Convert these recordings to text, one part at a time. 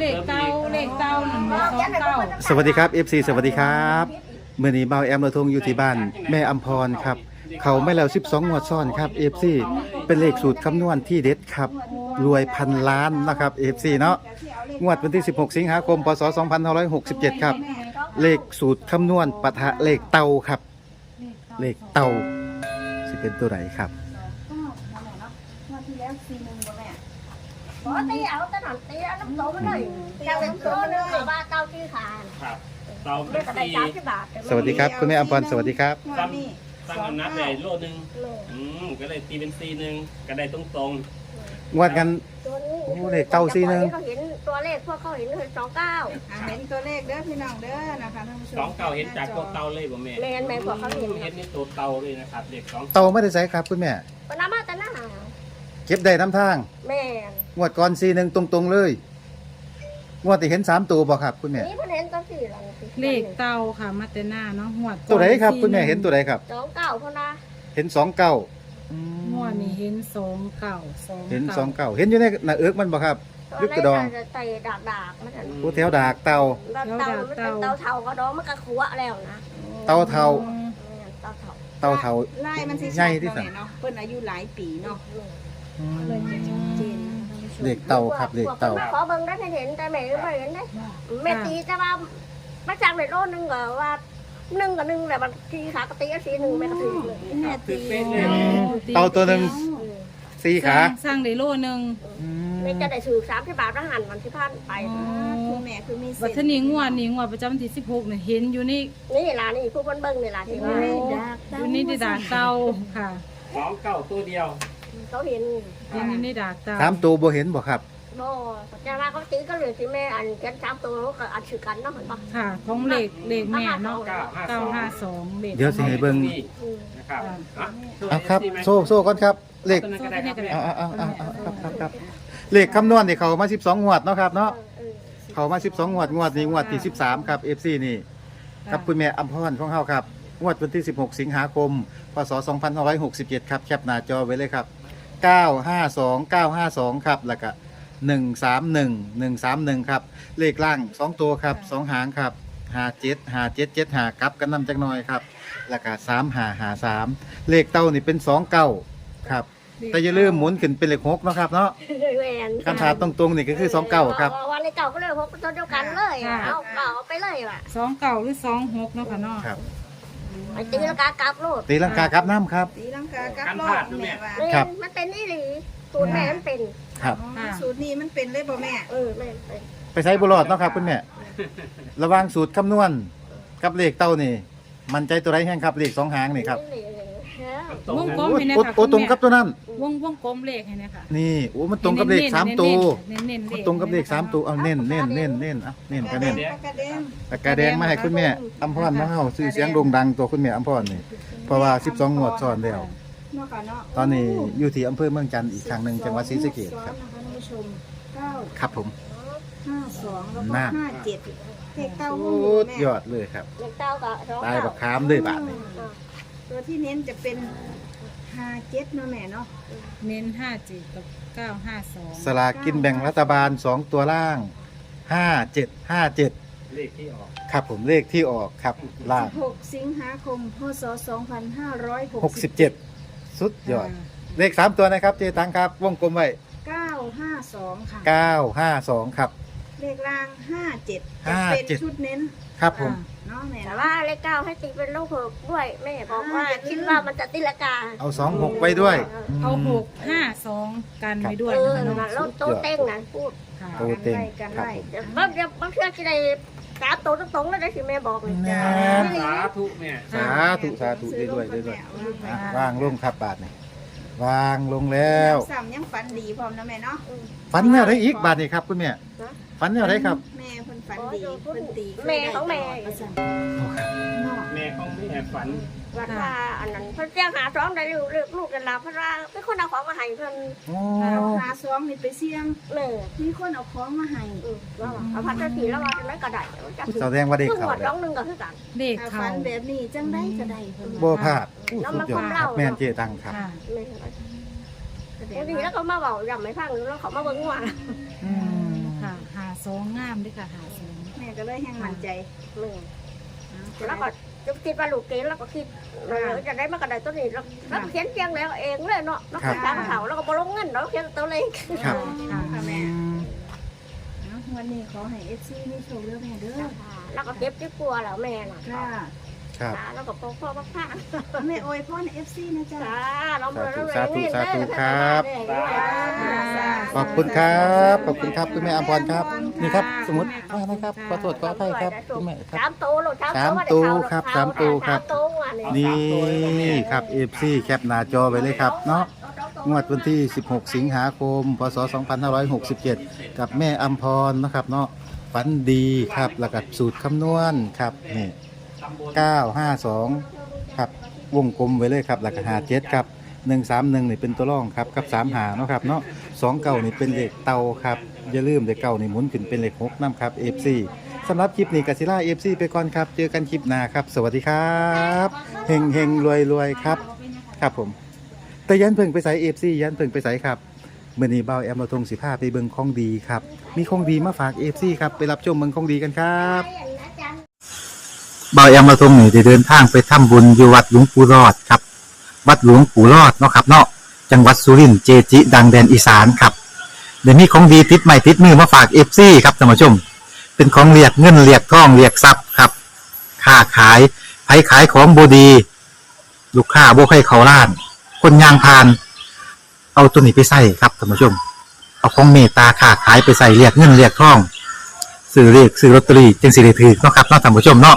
เลขเก้าเลขเก้าหนึ่งสองเก้าสวัสดีครับ FC สวัสดีครับเมื่อนี้เบาแอมระทงอยู่ที่บ้าน แม่อัมพรครับ เขาไม่แล้ว 12งวดซ้อนครับ FC เป็นเลขสูตรคำนวณที่เด็ดครับ รวยพันล้านนะครับ FC เนาะงวดวันที่ 16 สิงหาคมพศ2567 ครับ เลขสูตรคำนวณปะทะเลขเตาครับ เลขเตาสิเป็นตัวไหนครับ ขอตีเอาตะหนันตีเอาน้ำโตมาเลยเจ้าน้ำโตนึงว่าเก้าที่ขานครับเตาเรียกอะไรตีสามสิบบาทสวัสดีครับคุณแม่อัมพรสวัสดีครับ ตั้งตั้งน้ำหนักได้โลนึงอืมก็เลยตีเป็นซีหนึ่งก็ได้ตรงตรงงวดกัน ตัวนี้โอ้เลขเก้าสี่หนึ่ง เขาเห็นตัวเลขพวกเขาเห็นคือสองเก้าอะเห็นตัวเลขเด้อพี่น้องเด้อนะคะท่านผู้ชมสองเก่าเห็นจากตัวเตาเลยบ่แม่แมนแมนพวกเขาเห็นเห็นนี่ตัวเตาเลยนะครับเด็กสองเตาไม่ได้ใช้ครับคุณแม่ปนามาตะหน้า เก็บได้น้ำทางแมนงวดก่อนซีหนึ่งตรงๆเลยงวดที่เห็นสามตัวบอกครับ คุณแม่นี่เพิ่นเห็นตัวสี่หลังเลขเก้าค่ะมาแต่หน้าเนาะหวดตัวไหนครับ คุณแม่เห็นตัวไหนครับ สองเก้าเท่านะเห็นสองเก้าหวดนี่เห็นสองเก้าสองเห็นสองเก้าเห็นอยู่ในหน้าเอิกมันบอกครับตัวลึกเลกระขดองจะไต่ดากดากมันจะผู้แถวดากเตาเตามันเป็นเตาเท่ากระดองมันกระขัวแล้วนะเตาเทาแม่นเตาเท่าเตาเทา ไล่มันสิใหญ่ที่สุดเนาะเนาะเพิ่นอายุหลายปีเนาะอืม เลยจะชัดเจนนะท่านผู้ชมเลขเตาครับเลขเตาพวกขอเบิ่งได้เห็นแต่แม่ไม่เห็นได้แม่ตีแต่ว่ามาจากในโลนึงก็ว่าหนึ่งกับหนึ่งแบบบางทีขากระตีก็สีหนึ่งแม่ก็ถือเลยแม่ตีตีเป็นเลยเตาตัวหนึ่ง สี่ขา สร้างได้โลหนึ่งอืมแม่จะได้ถือสามสิบบาทแล้วหันวันที่พันไปคุณแม่คือมีวัเส้ฒนีงวดนี้งวดประจำวันที่สิบหกเนี่ยเห็นอยู่นี่นี่ล่ะนี่ผู้เบิ่งเบิ่งนี่ล่ะที่โอ้ว่าอยู่นี่ที่ดากเตาค่ะ สองเก่าตัวเดียว เขาเห็นเห็นอยู่นี่ดากเตาสามตัวบ่เห็นบ่ครับบ่จะว่าเขาตีก็เหลือที่แม่อันเขียนสามตัวก็อันชื่อกันเนาะเห็นปะค่ะ ของเลขเลขแม่เนาะเก้าห้าสองเลขเดี๋ยวสิให้เบิ่งนี่นะครับอะเอาครับ โซ่โซ่ก่อนครับเลขตัวนั้นก็ได้ครับแม่เอาเอาเอาเอาเอาครับครับครับเลขคำนวณนี่เขามา12งวดเนาะครับเนาะเออเขามา12งวดงวดนี้งวดที่13ครับ FC นี่ ครับคุณแม่อัมพรของเฮาครับ งวดวันที่ 16 สิงหาคม พศ 2567 ครับ แคปหน้าจอไว้เลยครับ 952 952 ครับ แล้วก็ 131 131 ครับ เลขล่าง 2 ตัวครับ 2 หางครับ57 57 7หากลับกันนำจักหน่อยครับ แล้วก็3หาหา3เลขเต้านี่เป็น2เก้าครับ แต่อย่าลืมหมุนขึ้นเป็นเลข6เนาะครับเนาะแหวนคำถามตรงๆนี่ก็คือ2เก้าครับ วันในเก่าก็เลยพกตัวเดียวกันเลยเอาเอาไปเลยว่ะ สองเก้าหรือสองหกเนาะค่ะเนาะ ครับ ไอ้ตีแล้วกากลับโลดตีลังกากลับน้ำครับ ตีลังกากับรอดแม่ว่านี่ครับ มันเป็นนี่หรือสูตรแม่มันเป็น ครับ อ๋อสูตรนี้มันเป็นเลยบ่แม่ เออแม่มันเป็นไปใช้บุรอดเนาะครับคุณแม่ระหว่างสูตรคำนวณกับเลขเต้านี่ มันใจตัวไรแห้งครับเลขสองหางนี่ครับตรง วงนั้นกลมโอ้ให้นะโอ้ค่ะโอ้ตรงกับตัวนั้น วงวงกลมเลขให้นะคะนี่โอ้มันตรงกับเลขสามตัวเน้นๆเน้นๆเลมันขตรงกับเลขสามตัวเอาเน้นเน้นเน้นเน้นเอาเน้นก็เน้นกระเด็นปากกาแดงมาให้คุณแม่อัมพรมาเฮาชื่อเสียงโด่งดังตัวคุณแม่อัมพรนี่เพราะว่า 12งวดซ้อนแล้ว เนาะค่ะเนาะตอนนี้อยู่ที่อำเภอเมืองจันทร์อีกครั้งหนึ่งจังหวัดศรีสะเกษครับ นะคะท่านผู้ชมเก้าครับผม ห้าสองแล้วก็น่าห้าเจ็ดเลขเต้าโอ้หู้แม่ยอดเลยครับเล็กเต้ากับตายบักขามด้วยบาทนี่ ตัวที่เน้นจะเป็นห้าเจ็ดเนาะแม่เนาะเน้นห้าเจ็ดกับเก้าห้าสองสลากกินแบ่งรัฐบาล2ตัวล่าง5757เลขที่ออกครับผมเลขที่ออกครับล่างหกสิงหาคมพศสองพันห้าร้อยหก67สุดยอด เลข3ตัวนะครับเจตังครับ วงกลมไว้เก้าห้าสองค่ะ952ครับ เลขรางห้าเจ็ดห้าเป็นเจ็ดชุดเน้น ครับผม เนาะแม่แต่เนาะว่าเลขเก้าให้ตีเป็นลูกหกด้วยแม่บอกว่าคิดว่ามันจะตีละกาเอา26ไว้ด้วยเอามหกห้าสองกันไปด้วยเออนะคะนั่นเนาะน่ะรถโตเต้งนะพูดค่ะโตเต็งกันครับ ไว้ผมเดี๋ยวบางเดี๋ยวบางเทื่อที่ได้สามโตวตรงๆแล้วได้สิแม่บอกเลยแม่ สาธุแม่สาธุสาธุได้ด้วยได้ด้วยซื้อลงอะกับแม่วางลงครับบาทนี่วางลงแล้ว สามยังฝันดีพร้อมนะแม่เนาะ ฝันแนวได้อีกบาทนี่ครับคุณแม่ฝันแนวได้ครับแม่เพิ่น ฝันดีเพิ่นตีแม่ของแม่เนาะแม่ของแม่ฝันว่าว่าอันนั้นเพิ่นเสียงหาซ้อมได้ลูกลูกลูกกันลาเพราะว่าเป็นคนเอาของมาให้เพิ่นโอ้หาซองนี่ไปเสี่ยงแม่มีคนเอาของมาให้อือว่าว่าเอาพัดสีแล้วว่าจะไม่กระไดจะแสดงว่าได้เพิ่งข่าหวมดแล้ร้วองหนึงก็คือกันเลขถ้าเขาฝันแบบนี้จังได้ก็ได้เพิ่นบ่ว่าพลาดอู้สุดยอดครับแม่นเจตังครับ ค่ะแม่แสดบางงทีว่าแล้วก็มาบอกยังไม่ฟังแล้วเขามาเบิ่งว่าอืมค่ะหา สองามด้วยค่ะหาศูนย์แม่ก็เลยแห้งมั่นใจหนึ่งเอาแล้วก็จะคิดว่าลูกเกณฑ์แล้วก็คิดเออจะได้มากระไดตัวนี้แล้วแล้วเขียนเพียงแล้วเองเลยเนาะแล้วก็ทางเขาแล้วก็บลงเงินแล้วเขียนตัวเล็กครับค่ะแม่เอาวันนี้ขอให้เอฟซีมีโชคเรื่องแม่เด้อแล้วก็เก็บที่กลัวแล้วแม่น่ะค่ะ ครับแล้วก็พ่อพ่อพ่อพ่อแม่โอยพ่อในเอฟซีนะจ๊ะ จ้าเราเบอร์เราสาธุสาธุครับครับ ขอบคุณครับ ขอบคุณครับคุณแม่อมพรครับ นี่ครับ สมมติว่านะครับขอโทษขออภัยครับคุณแม่ครับ สามตัวลูกสามตัวครับสามตัวครับ สามตัวอันนี้นี่ครับ FC แคปหน้าจอไว้เลยครับเนาะ งวดวันที่ 16 สิงหาคม พศ 2567 กับแม่อัมพรนะครับเนาะฝันดีครับแล้วก็สูตรคำนวณครับนี่ 952 ครับ วงกลมไว้เลยครับแล้วก็57ครับ131นี่เป็นตัวร่องครับกับ3หาเนาะครับเนาะ2เก่านี่เป็นเลขเตาครับอย่าลืมเลขเก่านี่หมุนขึ้นเป็นเลข6นำครับ FC สำหรับคลิปนี้กสิล่า FC ไปก่อนครับ เจอกันคลิปหน้าครับ สวัสดีครับเฮงเฮงรวยรวยครับ ครับผม แต่ยันเพิ่งไปใส่ FC ยันเพิ่งไปใส่ครับเมื่อนี้เบาแอมเราทงสิผ้าไปเบิ่งของดีครับ มีของดีมาฝาก FC ครับไปรับชมเบิ่งของดีกันครับ บาแอมมาทรงนี่ได้เดินทางไปทำบุญอยู่วัดหลวงปู่รอดครับ วัดหลวงปู่รอดเนาะครับเนาะจังหวัดสุรินทร์เจจิ ดังแดนอีสานครับเดี๋ยวมีของดีติดใหม่ติดมือมาฝากเอฟซีครับท่านผู้ชม เป็นของเรียกเงินเรียกทองเรียกทรัพย์ครับค้าขายไผขายของบดี ลูกค้าบ่ใครเขาล้าน คนยางพาน เอาตัวนี้ไปใส่ครับท่านผู้ชม เอาของเมตตาค้าขายไปใส่เรียกเงินเรียกทองซื้อเรียกซื้อลอตเตอรี่จึงสิได้ถือเนาะครับเนาะท่านผู้ชมเนาะ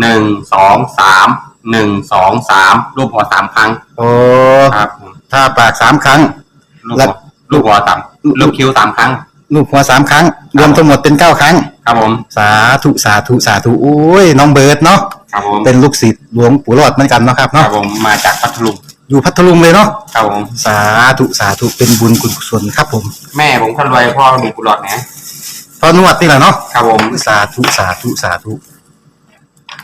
หนึ่งสองสามหนึ่งสองสามรูปหัวสามครั้งโอ้ครับผมถ้าปากสามครั้ง ลูกแล้หัววลูกหัวสามลูกคิ้วสามครั้ง ลูกหัวสามครั้ง รวมทั้งหมดเป็นเก้าครั้ง ครับผมสาธุสาธุสาธุโอ้ยน้องเบิร์ดเนาะครับผมเป็นลูกศิษย์หลวงปู่รอดเหมือนกันเนาะครับครัเนาะบผมมาจากพัทลุงอยู่พัทลุงเลยเนาะครับผมสาธุสาธุเป็นบุญกุศลครับผมแม่ผมคนรวยพ่อมีกุหลาบนะพอนวดนี่แหละเนาะครับผมสาธุสาธุสาธุ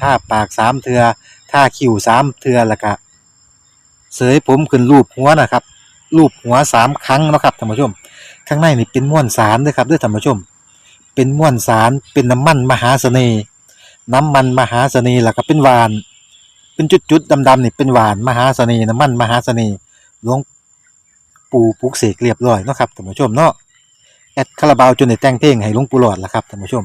ท่าปากสามเทือท่าคิ้วสามเทือแล้วก็เสยผมขึ้นรูปหัวนะครับ รูปหัวสามครั้งนะครับท่านผู้ชม ข้างในนี่เป็นม้วนสารด้อครับด้อท่านผู้ชม เป็นม้วนสารเป็นน้ำมันมหาเสน่ห์น้ำมันมหาเสน่ห์แล้วก็เป็นหวาน เป็นจุดๆดำๆนี่เป็นหวานมหาเสน่ห์น้ำมันมหาเสน่ห์หลวงปู่ปลุกเสกเรียบร้อยเนาะครับท่านผู้ชมเนาะแอดคาราบาวจนได้แต่งเพลงให้หลวงปู่หลอดล่ะครับท่านผู้ชม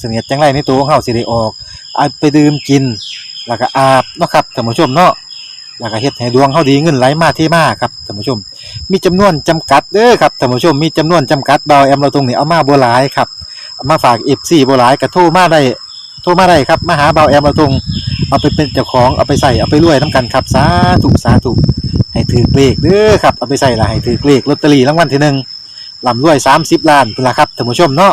เสนียดจังไรในตัวของเฮาสิได้ออกเอาไปดื่มกิน แล้วก็อาบเนาะครับท่านผู้ชมเนาะแล้วก็เฮ็ดให้ดวงเฮาดีเงินไหลมาเทมาครับท่านผู้ชม มีจำนวนจำกัดเด้อครับท่านผู้ชมมีจำนวนจำกัดเบาแอมเราตรงนี้เอามาบ่หลายครับเอามาฝาก FC บ่หลายก็โทรมาได้โทรมาได้ครับมาหาเบาแอมเราตรงเอาไปเป็นเจ้าของเอาไปใส่เอาไปรวยนํกันครับสาธุสาธุให้ถือเลขเด้อครับเอาไปใส่ละให้ถือเลขลอตเตอรี่รางวัลที่หนึ่งลำรวย30ล้านพุ่นล่ะครับท่านผู้ชมเนาะ